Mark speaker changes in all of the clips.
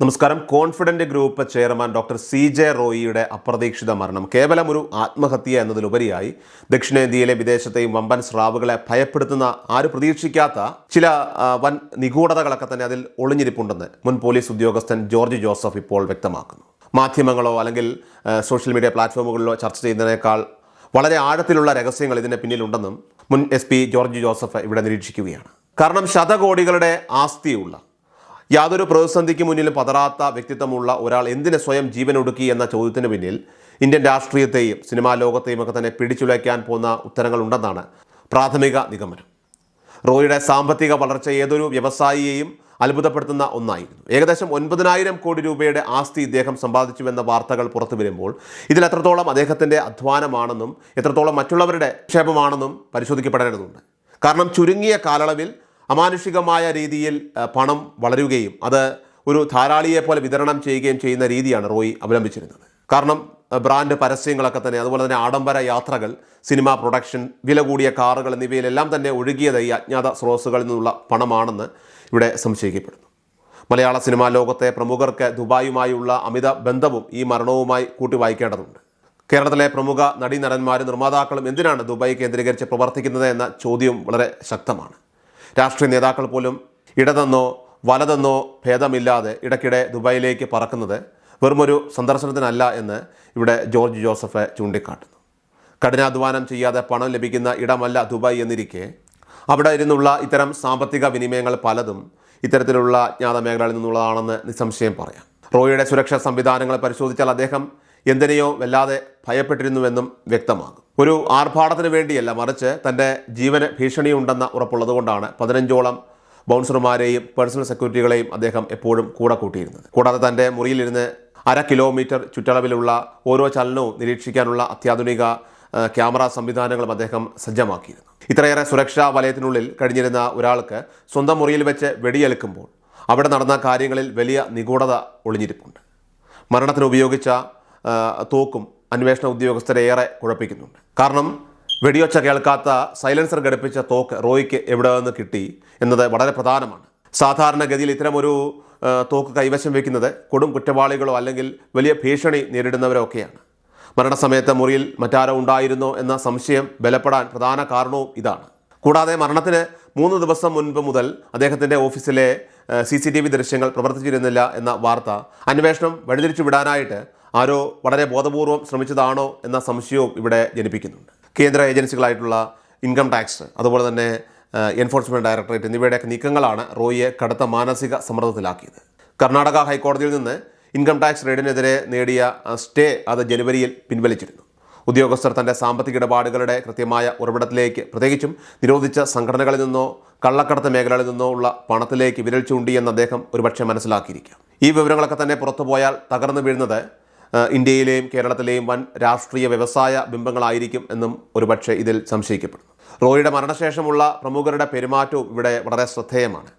Speaker 1: നമസ്കാരം. Confident group chairman doctor C J റോയിയുടെ അപ്രതീക്ഷിത മരണം. കേവലം ഒരു ആത്മഹത്യ എന്നതിലുപരിയായി ദക്ഷിണേന്ത്യയിലെ വിദേശത്തെയും വമ്പൻ സ്രാവുകളെ ഭയപ്പെടുത്തുന്ന ആരും പ്രതീക്ഷിക്കാത്ത ചില വൻ നിഗൂഢതകളൊക്കെ തന്നെ അതിൽ ഒളിഞ്ഞിരിപ്പുണ്ടെന്ന് മുൻ പോലീസ് ഉദ്യോഗസ്ഥൻ ജോർജ് ജോസഫ് ഇപ്പോൾ വ്യക്തമാക്കുന്നു. മാധ്യമങ്ങളോ അല്ലെങ്കിൽ സോഷ്യൽ മീഡിയ പ്ലാറ്റ്ഫോമുകളിലോ ചർച്ച ചെയ്യുന്നതിനേക്കാൾ വളരെ ആഴത്തിലുള്ള രഹസ്യങ്ങൾ ഇതിന് പിന്നിലുണ്ടെന്നും മുൻ എസ് പി ജോർജ് ജോസഫ് ഇവിടെ നിരീക്ഷിക്കുകയാണ്. കാരണം ശതകോടികളുടെ ആസ്തിയുള്ള യാതൊരു പ്രതിസന്ധിക്ക് മുന്നിലും പതറാത്ത വ്യക്തിത്വമുള്ള ഒരാൾ എന്തിന് സ്വയം ജീവനൊടുക്കി എന്ന ചോദ്യത്തിന് പിന്നിൽ ഇന്ത്യൻ രാഷ്ട്രീയത്തെയും സിനിമാ ലോകത്തെയും ഒക്കെ തന്നെ പിടിച്ചുലയ്ക്കാൻ പോകുന്ന ഉത്തരങ്ങളുണ്ടെന്നാണ് പ്രാഥമിക നിഗമനം. റോയിയുടെ സാമ്പത്തിക വളർച്ച ഏതൊരു വ്യവസായിയെയും അത്ഭുതപ്പെടുത്തുന്ന ഒന്നായിരുന്നു. ഏകദേശം ഒൻപതിനായിരം കോടി രൂപയുടെ ആസ്തി ഇദ്ദേഹം സമ്പാദിച്ചുവെന്ന വാർത്തകൾ പുറത്തു വരുമ്പോൾ ഇതിൽ എത്രത്തോളം അദ്ദേഹത്തിന്റെ അധ്വാനമാണെന്നും എത്രത്തോളം മറ്റുള്ളവരുടെ ക്ഷേമമാണെന്നും പരിശോധിക്കപ്പെടേണ്ടതുണ്ട്. കാരണം ചുരുങ്ങിയ കാലയളവിൽ അമാനുഷികമായ രീതിയിൽ പണം വളരുകയും അത് ഒരു ധാരാളിയെ പോലെ വിതരണം ചെയ്യുകയും ചെയ്യുന്ന രീതിയാണ് റോയി അവലംബിച്ചിരുന്നത്. കാരണം ബ്രാൻഡ് പരസ്യങ്ങളൊക്കെ തന്നെ അതുപോലെ തന്നെ ആഡംബര യാത്രകൾ സിനിമ പ്രൊഡക്ഷൻ വില കൂടിയ കാറുകൾ എന്നിവയിലെല്ലാം തന്നെ ഒഴുകിയത് ഈ അജ്ഞാത സ്രോതസ്സുകളിൽ നിന്നുള്ള പണമാണെന്ന് ഇവിടെ സംശയിക്കപ്പെടുന്നു. മലയാള സിനിമാ ലോകത്തെ പ്രമുഖർക്ക് ദുബായുമായുള്ള അമിത ബന്ധവും ഈ മരണവുമായി കൂട്ടി വായിക്കേണ്ടതുണ്ട്. കേരളത്തിലെ പ്രമുഖ നടീനടന്മാരും നിർമ്മാതാക്കളും എന്തിനാണ് ദുബായ് കേന്ദ്രീകരിച്ച് പ്രവർത്തിക്കുന്നത് എന്ന ചോദ്യവും വളരെ ശക്തമാണ്. രാഷ്ട്രീയ നേതാക്കൾ പോലും ഇടതെന്നോ വലതെന്നോ ഭേദമില്ലാതെ ഇടയ്ക്കിടെ ദുബായിലേക്ക് പറക്കുന്നത് വെറുമൊരു സന്ദർശനത്തിനല്ല എന്ന് ഇവിടെ ജോർജ് ജോസഫ് ചൂണ്ടിക്കാട്ടുന്നു. കഠിനാധ്വാനം ചെയ്യാതെ പണം ലഭിക്കുന്ന ഇടമല്ല ദുബായ് എന്നിരിക്കെ അവിടെ ഇരുന്നുള്ള ഇത്തരം സാമ്പത്തിക വിനിമയങ്ങൾ പലതും ഇത്തരത്തിലുള്ള അജ്ഞാത മേഖലകളിൽ നിന്നുള്ളതാണെന്ന് നിസ്സംശയം പറയാം. റോയിയുടെ സുരക്ഷാ സംവിധാനങ്ങൾ പരിശോധിച്ചാൽ അദ്ദേഹം എന്തിനെയോ വല്ലാതെ ഭയപ്പെട്ടിരുന്നുവെന്നും വ്യക്തമാകും. ഒരു ആർഭാടത്തിന് വേണ്ടിയല്ല മറിച്ച് തന്റെ ജീവന് ഭീഷണിയുണ്ടെന്ന ഉറപ്പുള്ളതുകൊണ്ടാണ് പതിനഞ്ചോളം ബൗൺസർമാരെയും പേഴ്സണൽ സെക്യൂരിറ്റികളെയും അദ്ദേഹം എപ്പോഴും കൂടെ കൂട്ടിയിരുന്നത്. കൂടാതെ തന്റെ മുറിയിലിരുന്ന് അര കിലോമീറ്റർ ചുറ്റളവിലുള്ള ഓരോ ചലനവും നിരീക്ഷിക്കാനുള്ള അത്യാധുനിക ക്യാമറ സംവിധാനങ്ങളും അദ്ദേഹം സജ്ജമാക്കിയിരുന്നു. ഇത്രയേറെ സുരക്ഷാ വലയത്തിനുള്ളിൽ കഴിഞ്ഞിരുന്ന ഒരാൾക്ക് സ്വന്തം മുറിയിൽ വെച്ച് വെടിയേൽക്കുമ്പോൾ അവിടെ നടന്ന കാര്യങ്ങളിൽ വലിയ നിഗൂഢത ഒളിഞ്ഞിരിപ്പുണ്ട്. മരണത്തിന് ഉപയോഗിച്ച തോക്കും അന്വേഷണ ഉദ്യോഗസ്ഥരെ ഏറെ കുഴപ്പിക്കുന്നുണ്ട്. കാരണം വെടിയൊച്ച കേൾക്കാത്ത സൈലൻസർ ഘടിപ്പിച്ച തോക്ക് റോയ്ക്ക് എവിടെ നിന്ന് കിട്ടി എന്നത് വളരെ പ്രധാനമാണ്. സാധാരണഗതിയിൽ ഇത്തരമൊരു തോക്ക് കൈവശം വയ്ക്കുന്നത് കൊടും കുറ്റവാളികളോ അല്ലെങ്കിൽ വലിയ ഭീഷണി നേരിടുന്നവരോ ഒക്കെയാണ്. മരണസമയത്ത് മുറിയിൽ മറ്റാരോ ഉണ്ടായിരുന്നോ എന്ന സംശയം ബലപ്പെടാൻ പ്രധാന കാരണവും ഇതാണ്. കൂടാതെ മരണത്തിന് മൂന്ന് ദിവസം മുൻപ് മുതൽ അദ്ദേഹത്തിന്റെ ഓഫീസിലെ സി സി ടി വി ദൃശ്യങ്ങൾ പ്രവർത്തിച്ചിരുന്നില്ല എന്ന വാർത്ത അന്വേഷണം വഴിതിരിച്ചു വിടാനായിട്ട് ആരോ വളരെ ബോധപൂർവം ശ്രമിച്ചതാണോ എന്ന സംശയവും ഇവിടെ ജനിപ്പിക്കുന്നുണ്ട്. കേന്ദ്ര ഏജൻസികളായിട്ടുള്ള ഇൻകം ടാക്സ് അതുപോലെ തന്നെ എൻഫോഴ്സ്മെന്റ് ഡയറക്ടറേറ്റ് എന്നിവയുടെയൊക്കെ നീക്കങ്ങളാണ് റോയിയെ കടുത്ത മാനസിക സമ്മർദ്ദത്തിലാക്കിയത്. കർണാടക ഹൈക്കോടതിയിൽ നിന്ന് ഇൻകം ടാക്സ് റെയ്ഡിനെതിരെ നേടിയ സ്റ്റേ അത് ജനുവരിയിൽ പിൻവലിച്ചിരുന്നു. ഉദ്യോഗസ്ഥർ തന്റെ സാമ്പത്തിക ഇടപാടുകളുടെ കൃത്യമായ ഉറവിടത്തിലേക്ക് പ്രത്യേകിച്ചും നിരോധിച്ച സംഘടനകളിൽ നിന്നോ കള്ളക്കടത്ത് മേഖലകളിൽ നിന്നോ ഉള്ള പണത്തിലേക്ക് വിരൽ ചൂണ്ടിയെന്ന് അദ്ദേഹം ഒരുപക്ഷെ മനസ്സിലാക്കിയിരിക്കാം. ഈ വിവരങ്ങളൊക്കെ തന്നെ പുറത്തു പോയാൽ തകർന്നു വീഴുന്നത് ഇന്ത്യയിലെയും കേരളത്തിലെയും വൻ രാഷ്ട്രീയ വ്യവസായ ബിംബങ്ങളായിരിക്കും എന്നും ഒരുപക്ഷെ ഇതിൽ സംശയിക്കപ്പെടുന്നു. റോയിയുടെ മരണശേഷമുള്ള പ്രമുഖരുടെ പെരുമാറ്റവും ഇവിടെ വളരെ ശ്രദ്ധേയമാണ്.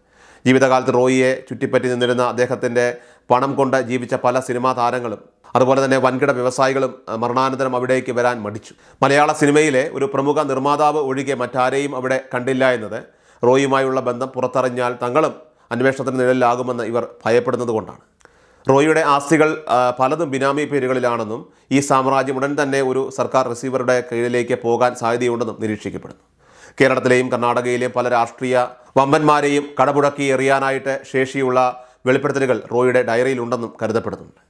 Speaker 1: ജീവിതകാലത്ത് റോയിയെ ചുറ്റിപ്പറ്റി നിന്നിരുന്ന അദ്ദേഹത്തിന്റെ പണം കൊണ്ട് ജീവിച്ച പല സിനിമാ താരങ്ങളും അതുപോലെ തന്നെ വൻകിട വ്യവസായികളും മരണാനന്തരം അവിടേക്ക് വരാൻ മടിച്ചു. മലയാള സിനിമയിലെ ഒരു പ്രമുഖ നിർമ്മാതാവ് ഒഴികെ മറ്റാരെയും അവിടെ കണ്ടില്ല എന്നത് റോയിയുമായുള്ള ബന്ധം പുറത്തറിഞ്ഞാൽ തങ്ങളും അന്വേഷണത്തിന് നിഴലിലാകുമെന്ന് ഇവർ ഭയപ്പെടുന്നത് കൊണ്ടാണ്. റോയിയുടെ ആസ്തികൾ പലതും ബിനാമി പേരുകളിലാണെന്നും ഈ സാമ്രാജ്യം ഉടൻ തന്നെ ഒരു സർക്കാർ റിസീവറുടെ കീഴിലേക്ക് പോകാൻ സാധ്യതയുണ്ടെന്നും നിരീക്ഷിക്കപ്പെടുന്നു. കേരളത്തിലെയും കർണാടകയിലെയും പല രാഷ്ട്രീയ വമ്പന്മാരെയും കടപുടക്കി എറിയാനായിട്ട് ശേഷിയുള്ള വെളിപ്പെടുത്തലുകൾ റോയിയുടെ ഡയറിയിലുണ്ടെന്നും കരുതപ്പെടുന്നുണ്ട്.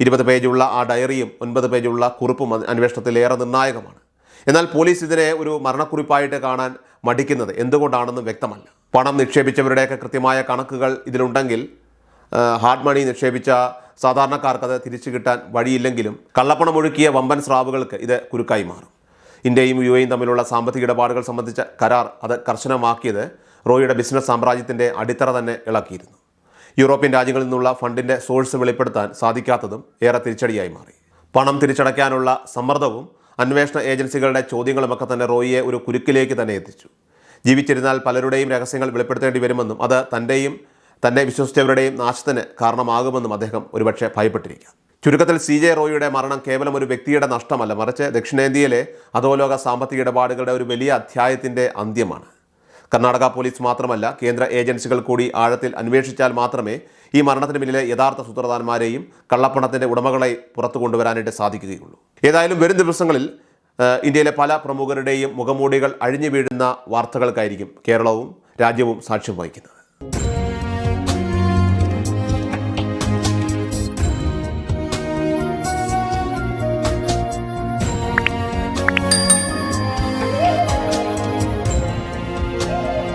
Speaker 1: ഇരുപത് പേജുള്ള ആ ഡയറിയും ഒൻപത് പേജുള്ള കുറിപ്പും അന്വേഷണത്തിലേറെ നിർണായകമാണ്. എന്നാൽ പോലീസ് ഇതിനെ ഒരു മരണക്കുറിപ്പായിട്ട് കാണാൻ മടിക്കുന്നത് എന്തുകൊണ്ടാണെന്നും വ്യക്തമല്ല. പണം നിക്ഷേപിച്ചവരുടെയൊക്കെ കൃത്യമായ കണക്കുകൾ ഇതിലുണ്ടെങ്കിൽ ഹാർഡ് മണി നിക്ഷേപിച്ച സാധാരണക്കാർക്ക് അത് തിരിച്ചു കിട്ടാൻ വഴിയില്ലെങ്കിലും കള്ളപ്പണം ഒഴുക്കിയ വമ്പൻ സ്രാവുകൾക്ക് ഇത് കുരുക്കായി മാറും. ഇന്ത്യയും യു എയും തമ്മിലുള്ള സാമ്പത്തിക ഇടപാടുകൾ സംബന്ധിച്ച കരാർ അത് കർശനമാക്കിയത് റോയിയുടെ ബിസിനസ് സാമ്രാജ്യത്തിന്റെ അടിത്തറ തന്നെ ഇളക്കിയിരുന്നു. യൂറോപ്യൻ രാജ്യങ്ങളിൽ നിന്നുള്ള ഫണ്ടിന്റെ സോഴ്സ് വെളിപ്പെടുത്താൻ സാധിക്കാത്തതും ഏറെ തിരിച്ചടിയായി മാറി. പണം തിരിച്ചടയ്ക്കാനുള്ള സമ്മർദ്ദവും അന്വേഷണ ഏജൻസികളുടെ ചോദ്യങ്ങളുമൊക്കെ തന്നെ റോയിയെ ഒരു കുരുക്കിലേക്ക് തന്നെ എത്തിച്ചു. ജീവിച്ചിരുന്നാൽ പലരുടെയും രഹസ്യങ്ങൾ വെളിപ്പെടുത്തേണ്ടി വരുമെന്നും അത് തന്റെയും തന്നെ വിശ്വസിച്ചവരുടെയും നാശത്തിന് കാരണമാകുമെന്നും അദ്ദേഹം ഒരുപക്ഷെ ഭയപ്പെട്ടിരിക്കാം. ചുരുക്കത്തിൽ സി ജെ റോയിയുടെ മരണം കേവലം ഒരു വ്യക്തിയുടെ നഷ്ടമല്ല മറിച്ച് ദക്ഷിണേന്ത്യയിലെ അധോലോക സാമ്പത്തിക ഇടപാടുകളുടെ ഒരു വലിയ അധ്യായത്തിന്റെ അന്ത്യമാണ്. കർണാടക പോലീസ് മാത്രമല്ല കേന്ദ്ര ഏജൻസികൾ കൂടി ആഴത്തിൽ അന്വേഷിച്ചാൽ മാത്രമേ ഈ മരണത്തിന് പിന്നിലെ യഥാർത്ഥ സൂത്രധാരന്മാരെയും കള്ളപ്പണത്തിന്റെ ഉടമകളെ പുറത്തു കൊണ്ടുവരാനായിട്ട് സാധിക്കുകയുള്ളൂ. ഏതായാലും വരും ദിവസങ്ങളിൽ ഇന്ത്യയിലെ പല പ്രമുഖരുടെയും മുഖമൂടികൾ അഴിഞ്ഞു വീഴുന്ന വാർത്തകൾക്കായിരിക്കും കേരളവും രാജ്യവും സാക്ഷ്യം വഹിക്കുന്നത്.